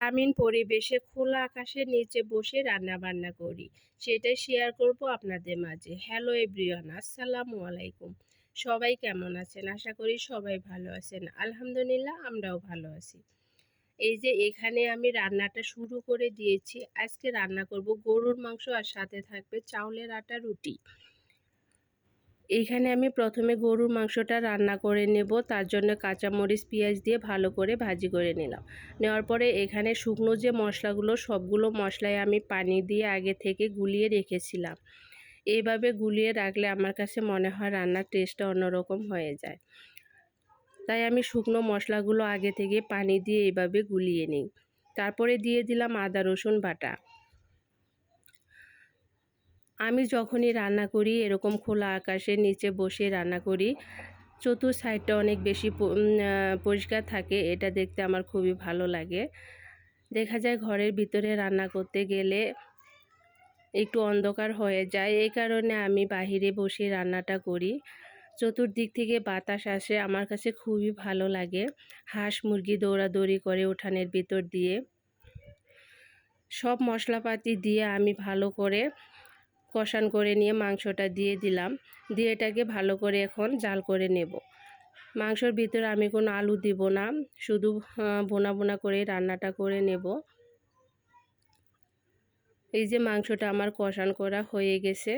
গ্রামীণ পরিবেশে খোলা আকাশের নিচে বসে রান্না বান্না করি। সেটাই শেয়ার করব আপনাদের মাঝে। হ্যালো এভরিওয়ান আসসালামু আলাইকুম। সবাই কেমন আছেন? আশা করি সবাই ভালো আছেন। আলহামদুলিল্লাহ, আমরাও ভালো আছি। এই যে এখানে আমি রান্নাটা শুরু করে দিয়েছি। আজকে রান্না করব গরুর মাংস আর সাথে থাকবে চাউলের আটা রুটি। এইখানে আমি প্রথমে গরুর মাংসটা রান্না করে নেব, তার জন্য কাঁচামরিচ, পেঁয়াজ দিয়ে ভালো করে ভাজি করে নিলাম। নেওয়ার পরে এখানে শুকনো যে মশলাগুলো, সবগুলো মশলায় আমি পানি দিয়ে আগে থেকে গুলিয়ে রেখেছিলাম। এইভাবে গুলিয়ে রাখলে আমার কাছে মনে হয় রান্নার টেস্টটা অন্যরকম হয়ে যায়। তাই আমি শুকনো মশলাগুলো আগে থেকে পানি দিয়ে এইভাবে গুলিয়ে নিই। তারপরে দিয়ে দিলাম আদা, রসুন বাটা। আমি যখনই রান্না করি, এরকম খোলা আকাশের নিচে বসে রান্না করি, চতুর সাইডটা অনেক বেশি পরিষ্কার থাকে, এটা দেখতে আমার খুবই ভালো লাগে। দেখা যায় ঘরের ভিতরে রান্না করতে গেলে একটু অন্ধকার হয়ে যায়, এই কারণে আমি বাহিরে বসে রান্নাটা করি। চতুর্দিক থেকে বাতাস আসে, আমার কাছে খুবই ভালো লাগে। হাঁস মুরগি দৌড়াদৌড়ি করে উঠানের ভিতর দিয়ে। সব মশলাপাতি দিয়ে আমি ভালো করে কষান করে নিয়ে মাংসটা দিয়ে দিলাম। দিয়ে এটাকে ভালো করে এখন জাল করে নেব। মাংসর ভিতরে আমি কোনো আলু দিব না। শুধু বোনা বোনা করে রান্নাটা করে নেব। এই যে মাংসটা আমার কষান করা হয়ে গেছে।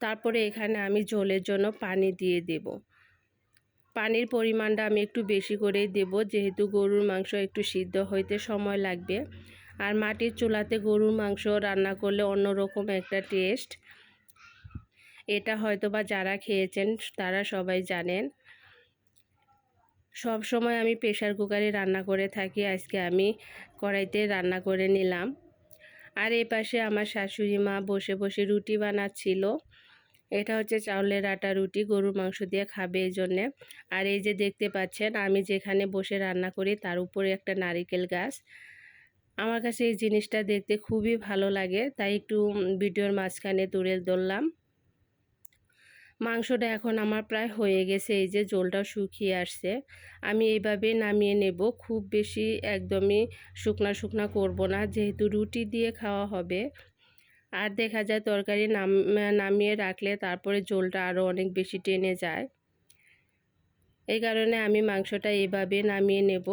তারপরে এখানে আমি ঝোলের জন্য পানি দিয়ে দেব। পানির পরিমাণটা আমি একটু বেশি করেই দেব। যেহেতু গরুর মাংস একটু সিদ্ধ হইতে সময় লাগবে। আর মাটির চুলাতে গরুর মাংস রান্না করলে অন্যরকম একটা টেস্ট। এটা হয়তো বা যারা খেয়েছেন, তারা সবাই জানেন। সব সময় আমি প্রেশার কুকারে রান্না করে থাকি। আজকে আমি কড়াইতে রান্না করে নিলাম। আর এ পাশে আমার শাশুড়ি মা বসে বসে রুটি বানাচ্ছিল। এটা হচ্ছে চাউলের আটা রুটি, গরুর মাংস দিয়ে খাবে এই জন্যে আর এই যে দেখতে পাচ্ছেন, আমি যেখানে বসে রান্না করি, তার উপরে একটা নারিকেল গাছ। আমার কাছে এই জিনিসটা দেখতে খুবই ভালো লাগে। তাই একটু ভিডিওর মাঝখানে তুলে ধরলাম। মাংসটা এখন আমার প্রায় হয়ে গেছে, এই যে জলটা শুকিয়ে আসছে। আমি এইভাবে নামিয়ে নেব, খুব বেশি একদমই শুকনা শুকনা করব না, যেহেতু রুটি দিয়ে খাওয়া হবে। আর দেখা যায় তরকারি নাম নামিয়ে রাখলে তারপরে জলটা আরও অনেক বেশি টেনে যায়। এই কারণে আমি মাংসটা এইভাবে নামিয়ে নেব।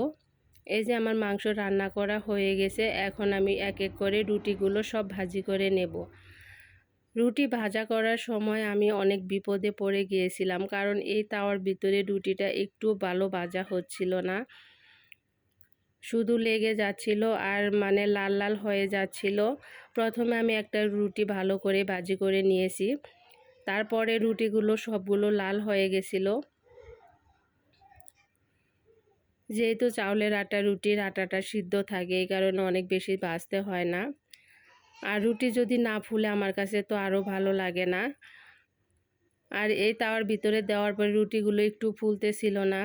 এই যে আমার মাংস রান্না করা হয়ে গেছে, এখন আমি এক এক করে রুটিগুলো সব ভাজি করে নেব। রুটি ভাজা করার সময় আমি অনেক বিপদে পড়ে গিয়েছিলাম, কারণ এই তাওয়ার ভিতরে রুটিটা একটু ভালো ভাজা হচ্ছিল না। শুধু লেগে যাচ্ছিল আর মানে লাল লাল হয়ে যাচ্ছিল। প্রথমে আমি একটা রুটি ভালো করে ভাজি করে নিয়েছি। তারপরে রুটিগুলো সবগুলো লাল হয়ে গেছিল। যেহেতু চাউলের আটা, রুটির আটাটা সিদ্ধ থাকে, এই কারণে অনেক বেশি বাঁচতে হয় না। আর রুটি যদি না ফুলে আমার কাছে তো আরও ভালো লাগে না। আর এই তাওয়ার ভিতরে দেওয়ার পরে রুটিগুলো একটু ফুলতে ছিল না।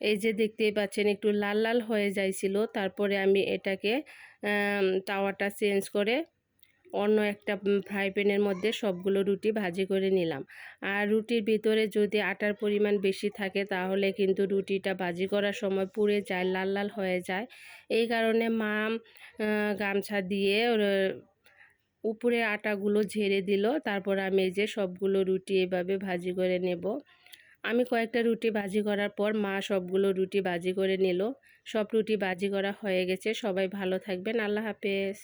এই যে দেখতেই পাচ্ছেন, একটু লাল লাল হয়ে যাইছিল। তারপরে আমি এটাকে তাওয়াটা চেঞ্জ করে অন্য একটা ফ্রাই প্যানের মধ্যে সবগুলো রুটি ভাজি করে নিলাম। আর রুটির ভিতরে যদি আটার পরিমাণ বেশি থাকে তাহলে কিন্তু রুটিটা ভাজি করার সময় পুড়ে যায়, লাল লাল হয়ে যায়। এই কারণে মা গামছা দিয়ে উপরে আটাগুলো ঝেড়ে দিল। তারপর আমি যে সবগুলো রুটি এভাবে ভাজি করে নেব। আমি কয়েকটা রুটি ভাজি করার পর মা সবগুলো রুটি ভাজি করে নিল। সব রুটি ভাজি করা হয়ে গেছে। সবাই ভালো থাকবেন। আল্লাহ হাফেজ।